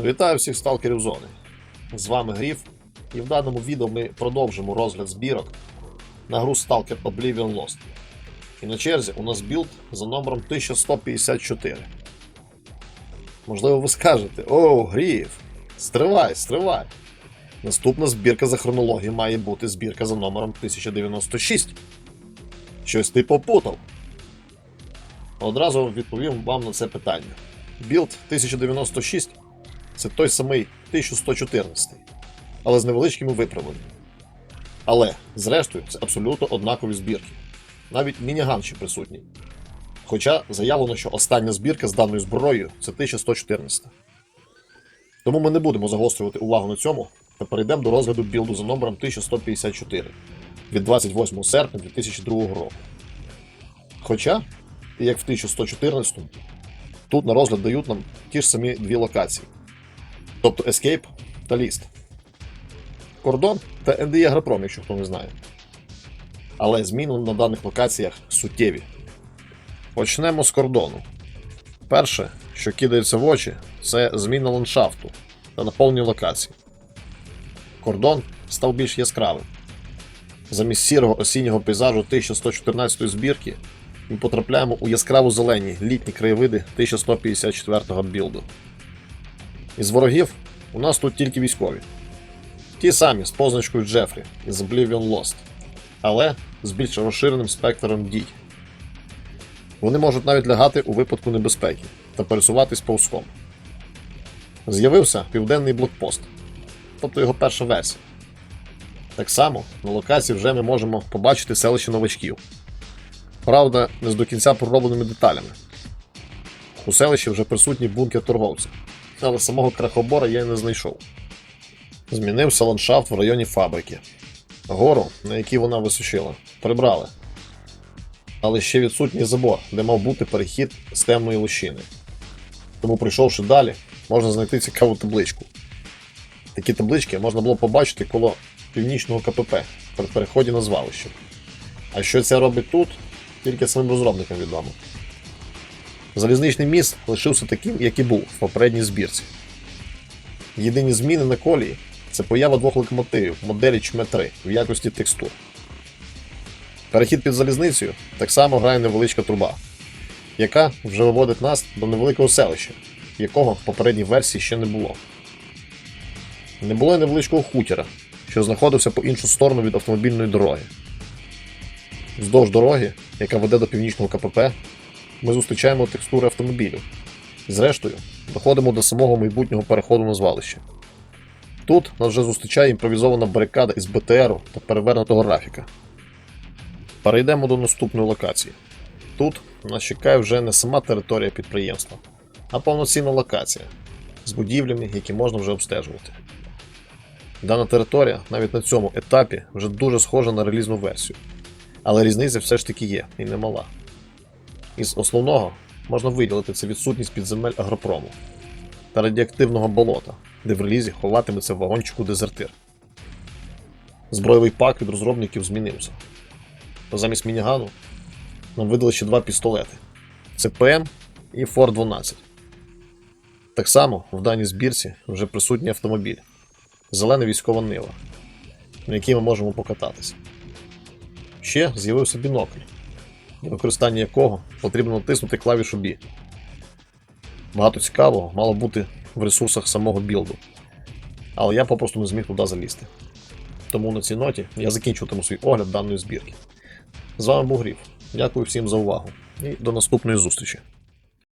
Вітаю всіх сталкерів зони. З вами Гріф, і в даному відео ми продовжимо розгляд збірок на гру Stalker Oblivion Lost. І на черзі у нас білд за номером 1154. Можливо, ви скажете: О, Гріф! Стривай, стривай! Наступна збірка за хронологією має бути збірка за номером 1096. Щось ти попутав. Одразу відповім вам на це питання. Білд 1096 це той самий 1114, але з невеличкими виправленнями. Але, зрештою, це абсолютно однакові збірки. Навіть мініган ще присутній. Хоча заявлено, що остання збірка з даною зброєю це 1114. Тому ми не будемо загострювати увагу на цьому та перейдемо до розгляду білду за номером 1154 від 28 серпня 2002 року. Хоча, як в 1114, тут на розгляд дають нам ті ж самі дві локації. Тобто Escape та List. Кордон та NDE Агропром, якщо хто не знає. Але зміни на даних локаціях суттєві. Почнемо з кордону. Перше, що кидається в очі, це зміна ландшафту та наповнення локацій. Кордон став більш яскравим. Замість сірого осіннього пейзажу 1114 збірки ми потрапляємо у яскраво зелені літні краєвиди 1154 білду. Із ворогів у нас тут тільки військові. Ті самі з позначкою Джефрі із Oblivion Lost, але з більш розширеним спектром дій. Вони можуть навіть лягати у випадку небезпеки та пересуватись повзком. З'явився південний блокпост, тобто його перша версія. Так само на локації вже ми можемо побачити селище новачків. Правда, не з до кінця проробленими деталями. У селищі вже присутній бункер торговця, але самого крахобора я не знайшов. Змінився ландшафт в районі фабрики. Гору, на якій вона височила, прибрали. Але ще відсутній забор, де мав бути перехід з темної лощини. Тому, пройшовши далі, можна знайти цікаву табличку. Такі таблички можна було побачити коло північного КПП при переході на звалище. А що це робить тут, тільки самим розробникам відомо. Залізничний міст лишився таким, як і був в попередній збірці. Єдині зміни на колії це поява двох локомотивів моделі чме 3 в якості текстур. Перехід під залізницею так само грає невеличка труба, яка вже виводить нас до невеликого селища, якого в попередній версії ще не було. Не було й невеличкого хутіра, що знаходився по іншу сторону від автомобільної дороги. Вздовж дороги, яка веде до північного КПП, ми зустрічаємо текстури автомобілів. Зрештою, доходимо до самого майбутнього переходу на звалище. Тут нас вже зустрічає імпровізована барикада із БТРу та перевернутого графіка. Перейдемо до наступної локації. Тут нас чекає вже не сама територія підприємства, а повноцінна локація з будівлями, які можна вже обстежувати. Дана територія навіть на цьому етапі вже дуже схожа на релізну версію, але різниця все ж таки є і немала. Із основного можна виділити це відсутність підземель агропрому та радіоактивного болота, де в релізі ховатиметься в вагончику дезертир. Збройовий пак від розробників змінився. Та замість мінігану нам видали ще два пістолети: це ПМ і Фор 12. Так само в даній збірці вже присутній автомобіль зелена військова нива, на якій ми можемо покататися. Ще з'явився бінокль, для використання якого потрібно натиснути клавішу B. Багато цікавого мало бути в ресурсах самого білду, але я попросту не зміг туди залізти. Тому на цій ноті я закінчуватиму свій огляд даної збірки. З вами був Гріф. Дякую всім за увагу і до наступної зустрічі.